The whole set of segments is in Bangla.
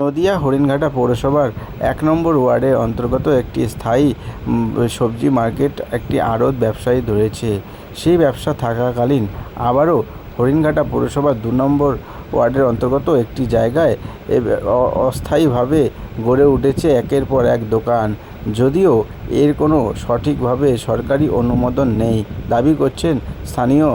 নদিয়া হরিণঘাটা পৌরসভার এক নম্বর ওয়ার্ডের অন্তর্গত একটি স্থায়ী সবজি মার্কেট একটি আড়ত ব্যবসায়ী ধরেছে। সেই ব্যবসা থাকাকালীন আবারও হরিণঘাটা পৌরসভার দু নম্বর ওয়ার্ডের অন্তর্গত একটি জায়গায় অস্থায়ীভাবে গড়ে উঠেছে একের পর এক দোকান। যদিও এর কোনো সঠিকভাবে সরকারি অনুমোদন নেই। দাবি করছেন স্থানীয়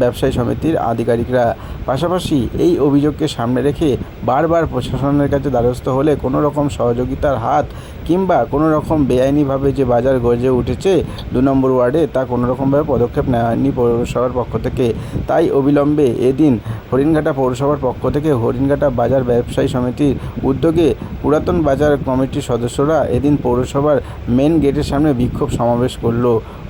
ব্যবসায়ী সমিতির আধিকারিকরা। পাশাপাশি এই অভিযোগকে সামনে রেখে বারবার প্রশাসনের কাছে দ্বারস্থ হলে কোনো রকম সহযোগিতার হাত কিংবা কোনো রকম বেআইনিভাবে যে বাজার গড়ে উঠেছে দু নম্বর ওয়ার্ডে, তা কোনো রকমভাবে পদক্ষেপ নেওয়া হয়নি পৌরসভার পক্ষ থেকে। তাই অবিলম্বে এদিন হরিণঘাটা পৌরসভার পক্ষ থেকে হরিণঘাটা বাজার ব্যবসায়ী সমিতির উদ্যোগে পুরাতন বাজার কমিটির সদস্যরা এদিন পৌরসভার মেন গেটের সামনে বিক্ষোভ সমাবেশ করল।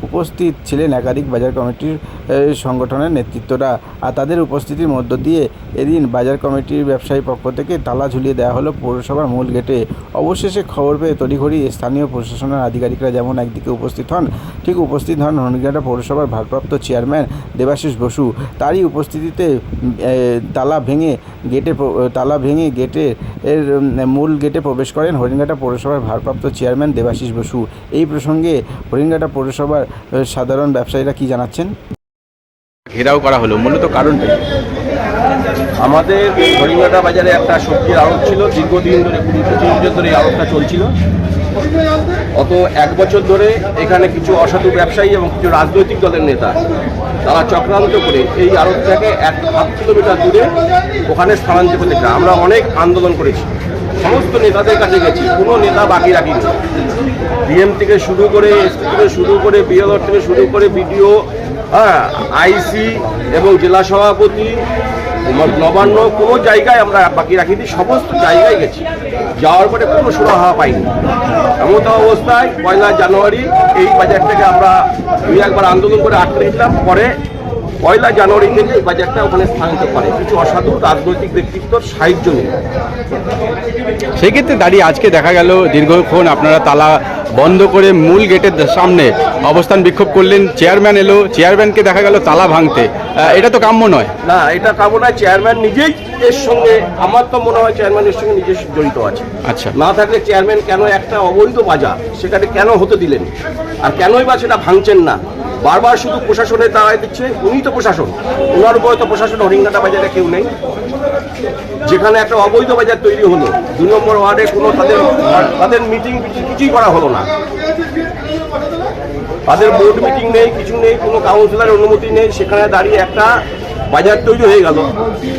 উপস্থিত ছিলেন একাধিক বাজার কমিটির সংগঠনের নেতৃত্বরা। আর তাদের উপস্থিতির মধ্য দিয়ে এদিন বাজার কমিটির ব্যবসায়ী পক্ষ থেকে তালা ঝুলিয়ে দেওয়া হলো পৌরসভার মূল গেটে। অবশেষে খবর পেয়ে তড়িঘড়ি স্থানীয় প্রশাসনের আধিকারিকরা যেমন একদিকে উপস্থিত হন, ঠিক উপস্থিত হন হরিণঘাটা পৌরসভার ভারপ্রাপ্ত চেয়ারম্যান দেবাশিস বসু। তারই উপস্থিতিতে তালা ভেঙে গেটে তালা ভেঙে গেটে এর মূল গেটে প্রবেশ করেন হরিণঘাটা পৌরসভার ভারপ্রাপ্ত চেয়ারম্যান দেবাশিস বসু। এই প্রসঙ্গে হরিণঘাটা পৌরসভার সাধারণ ব্যবসায়ীরা কি জানাচ্ছেন? ঘেরাও করা হলো, মূলত কারণটা? আমাদের হরিঙ্গাটা বাজারে একটা সবজির আড়ত ছিল, দীর্ঘদিন ধরে, কুড়ি পঁচিশ বছর ধরে এই আড়তটা চলছিল। অত এক বছর ধরে এখানে কিছু অসাধু ব্যবসায়ী এবং কিছু রাজনৈতিক দলের নেতা, তারা চক্রান্ত করে এই আড়তটাকে এক হাফ কিলোমিটার দূরে ওখানে স্থানান্তর করতে আমরা অনেক আন্দোলন করেছি। সমস্ত নেতাদের কাছে গেছি, কোনো নেতা বাকি রাখিনি। ডিএম থেকে শুরু করে এসপি থেকে শুরু করে বিএলআর থেকে শুরু করে বিডিও হ্যাঁ আইসি এবং জেলা সভাপতি নবান্ন, কোনো জায়গায় আমরা বাকি রাখিনি, সমস্ত জায়গায় গেছি। যাওয়ার পরে কোনো সুরাহা পাইনি। এমন তো অবস্থায় পয়লা জানুয়ারি এই বাজারটাকে আমরা দুই একবার আন্দোলন করে আটকে রেখেছিলাম পরে পয়লা জানুয়ারি থেকে এই বাজারটা ওখানে স্থানান্তর করে। কিছু অসাধু রাজনৈতিক ব্যক্তিত্বর সাহায্য নিয়ে। সেক্ষেত্রে দাঁড়িয়ে আজকে দেখা গেল দীর্ঘক্ষণ আপনারা তালা বন্ধ করে মূল গেটের সামনে অবস্থান বিক্ষোভ করলেন। চেয়ারম্যান এলো চেয়ারম্যানকে দেখা গেল তালা ভাঙতে। এটা তো কাম্য নয়। না এটা কামনা চেয়ারম্যান নিজেই এর সঙ্গে আমার তো মনে হয় চেয়ারম্যানের সঙ্গে নিজে জড়িত আছে। আচ্ছা। না থাকলে চেয়ারম্যান কেন একটা অবৈধ বাজার সেখানে কেন হতে দিলেন? আর কেনই বা সেটা ভাঙছেন না? বারবার শুধু প্রশাসনের দাঁড়ায় দিচ্ছে উনি তো প্রশাসন। ওনার উপরে তো প্রশাসন হরিঙ্গাটা বাজারে কেউ নেই। যেখানে একটা অবৈধ বাজার তৈরি হলো, দু নম্বর ওয়ার্ডে কোনো তাদের তাদের মিটিং কিছুই করা হলো না। তাদের বোর্ড মিটিং নেই, কিছু নেই, কোনো কাউন্সিলর অনুমতি নেই, সেখানে দাঁড়িয়ে একটা বাজার তৈরি হয়ে গেল।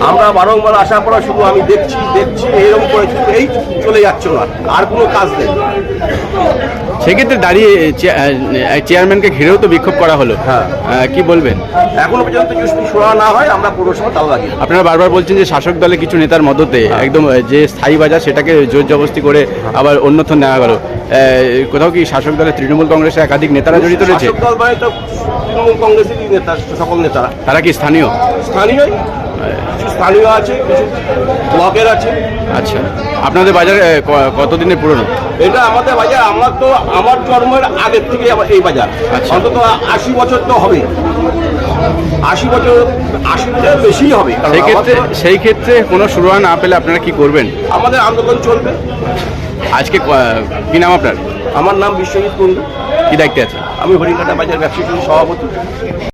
আমরা বারংবার আশা করা শুধু আমি দেখছি দেখছি এইরকম করে শুধু এই চলে যাচ্ছে না আর কোনো কাজ নেই। সেক্ষেত্রে দাঁড়িয়ে চেয়ারম্যানকে ঘিরেও তো বিক্ষোভ করা হলো। হ্যাঁ। কি বলবেন? এখনও পর্যন্ত যদি শোনা না হয় আমরা পৌরসভা তাও লাগি আপনারা বারবার বলছেন যে শাসক দলে কিছু নেতার মদতে একদম যে স্থায়ী বাজার সেটাকে জোর জবস্তি করে আবার অন্যত্র নেওয়া গেল। কোথাও কি শাসক দলের তৃণমূল কংগ্রেসের একাধিক নেতারা জড়িত রয়েছে? মানে তৃণমূল কংগ্রেসেরই নেতা সকল নেতারা। তারা কি স্থানীয়? স্থানীয়ই। কিছু স্থানীয় আছে কিছু ব্লকের আছে। আচ্ছা। আপনাদের বাজার কতদিনের পুরনো? এটা আমাদের বাজার আমার তো আমার জন্মের আগের থেকে এই বাজার। আচ্ছা। অন্তত আশি বছর তো হবে আশি বছর আশি বছরের বেশিই হবে সেই ক্ষেত্রে সেই ক্ষেত্রে কোনো সুরাহা না পেলে আপনারা কি করবেন? আমাদের আন্দোলন চলবে। আজকে ক- নাম আপনার? আমার নাম বিশ্বজিৎ কুন্ডু কি দায়িত্বে আছে আমি হরিকাটা বাজার ব্যবসায়ী সভাপতি।